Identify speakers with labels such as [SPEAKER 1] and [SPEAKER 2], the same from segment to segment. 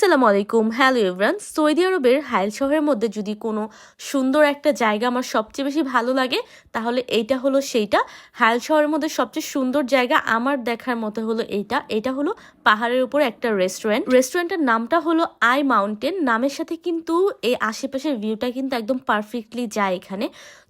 [SPEAKER 1] আসসালামু আলাইকুম। Hello everyone Saudi আরবের হাইল শহরের মধ্যে যদি কোনো সুন্দর একটা জায়গা আমার সবচেয়ে বেশি ভালো লাগে, তাহলে এইটা হলো সেইটা। হাইল শহরের মধ্যে সবচেয়ে সুন্দর জায়গা আমার দেখার মতো হলো এইটা। এটা হলো পাহাড়ের উপর একটা রেস্টুরেন্ট রেস্টুরেন্টের নামটা হলো আই মাউন্টেন নামের সাথে কিন্তু এই আশেপাশের ভিউটা কিন্তু একদম পারফেক্টলি যায় এখানে।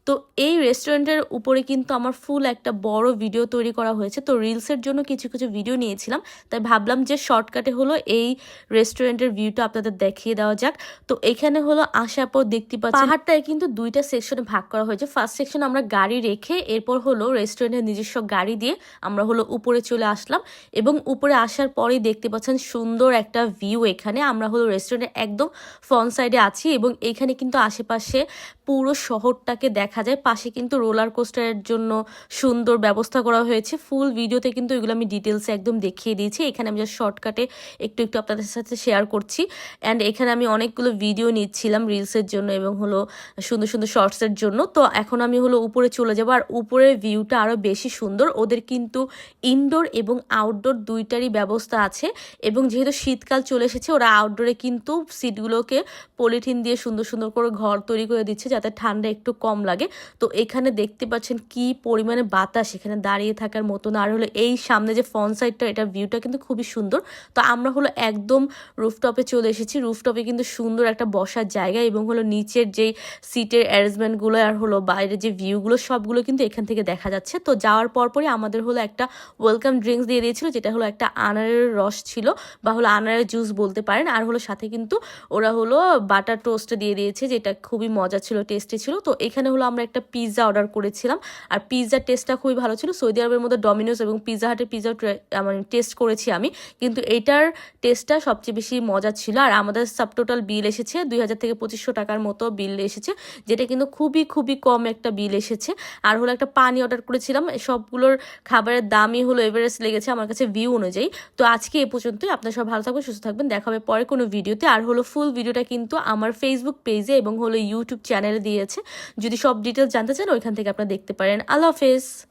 [SPEAKER 1] তো এই রেস্টুরেন্টের উপরে কিন্তু আমার ফুল একটা বড় ভিডিও তৈরি করা হয়েছে। তো রিলসের জন্য কিছু কিছু ভিডিও নিয়েছিলাম। তাই ভাবলাম যে শর্টকাটে হলো এই রেস্টুরেন্টের ভিউটা আপনাদের দেখিয়ে দেওয়া যাক। তো এখানে হলো আসার পর দেখতে পাচ্ছি পাহাড়টায় কিন্তু দুইটা সেকশনে ভাগ করা হয়েছে। ফার্স্ট সেকশন আমরা গাড়ি রেখে এরপর হলো রেস্টুরেন্টের নিজস্ব গাড়ি দিয়ে আমরা হলো উপরে চলে আসলাম। এবং উপরে আসার পরেই দেখতে পাচ্ছেন সুন্দর একটা ভিউ এখানে। আমরা হলো রেস্টুরেন্টের একদম ফ্রন্ট সাইডে আছি এবং এখানে কিন্তু আশেপাশে পুরো শহরটাকে দেখা যায়, পাশে কিন্তু রোলার কোস্টারের জন্য সুন্দর ব্যবস্থা করা হয়েছে। ফুল ভিডিওতে কিন্তু এগুলো আমি ডিটেলসে একদম দেখিয়ে দিয়েছি। এখানে আমি জাস্ট শর্টকাটে একটু একটু আপনাদের সাথে শেয়ার করছি। অ্যান্ড এখানে আমি অনেকগুলো ভিডিও নিচ্ছিলাম রিলসের জন্য এবং হলো সুন্দর সুন্দর শর্টসের জন্য। তো এখন আমি হলো উপরে চলে যাব। আর উপরের ভিউটা আরও বেশি সুন্দর। ওদের কিন্তু ইনডোর এবং আউটডোর দুইটারই ব্যবস্থা আছে। এবং যেহেতু শীতকাল চলে এসেছে, ওরা আউটডোরে কিন্তু সিটগুলোকে পলিথিন দিয়ে সুন্দর সুন্দর করে ঘর তৈরি করে দিচ্ছে যাতে ঠান্ডা একটু কম লাগে। তো এখানে দেখতে পাচ্ছেন কি পরিমাণে বাতাস এখানে দাঁড়িয়ে থাকার মতন। আর হলো এই সামনে যে ফ্রন্ট সাইডটা এটার ভিউটা কিন্তু খুবই সুন্দর। তো আমরা হলো একদম রুফটপে চলে এসেছি। রুফটপে কিন্তু সুন্দর একটা বসার জায়গা এবং হলো নিচের যেই সিটের অ্যারেঞ্জমেন্টগুলো আর হলো বাইরের যে ভিউগুলো সবগুলো কিন্তু এখান থেকে দেখা যাচ্ছে। তো যাওয়ার পরপরই আমাদের হলো একটা ওয়েলকাম ড্রিঙ্কস দিয়ে দিয়েছিল, যেটা হলো একটা আনারের রস ছিল বা হলো আনারের জুস বলতে পারেন। আর হলো সাথে কিন্তু ওরা হলো বাটার টোস্ট দিয়ে দিয়েছে, যেটা খুবই মজা ছিল টেস্টি ছিল। তো এখানে হলো আমরা একটা পিৎজা অর্ডার করেছিলাম। আর পিৎজার টেস্টটা খুবই ভালো ছিল। সৌদি আরবের মধ্যে ডমিনোস এবং পিৎজা হাটের পিৎজা মানে টেস্ট করেছি আমি। কিন্তু এইটার টেস্টটা সবচেয়ে বেশি মজা ছিল। আর আমাদের সাব টোটাল বিল এসেছে দুই হাজার থেকে পঁচিশশো টাকার মতো বিল এসেছে, যেটা কিন্তু খুবই খুবই কম একটা বিল এসেছে। আর হলো একটা পানি অর্ডার করেছিলাম। সবগুলোর খাবারের দামই হলো এভারেস্ট লেগেছে আমার কাছে ভিউ অনুযায়ী। তো আজকে এ পর্যন্তই। আপনার সব ভালো থাকবেন, সুস্থ থাকবেন। দেখা হবে পরে কোনো ভিডিওতে আর হলো ফুল ভিডিওটা কিন্তু আমার ফেসবুক পেজে এবং হলো ইউটিউব চ্যানেলে দিয়েছে। যদি সব ডিটেলস জানতে চান ওইখান থেকে আপনারা দেখতে পারেন। আল্লাহ হাফেজ।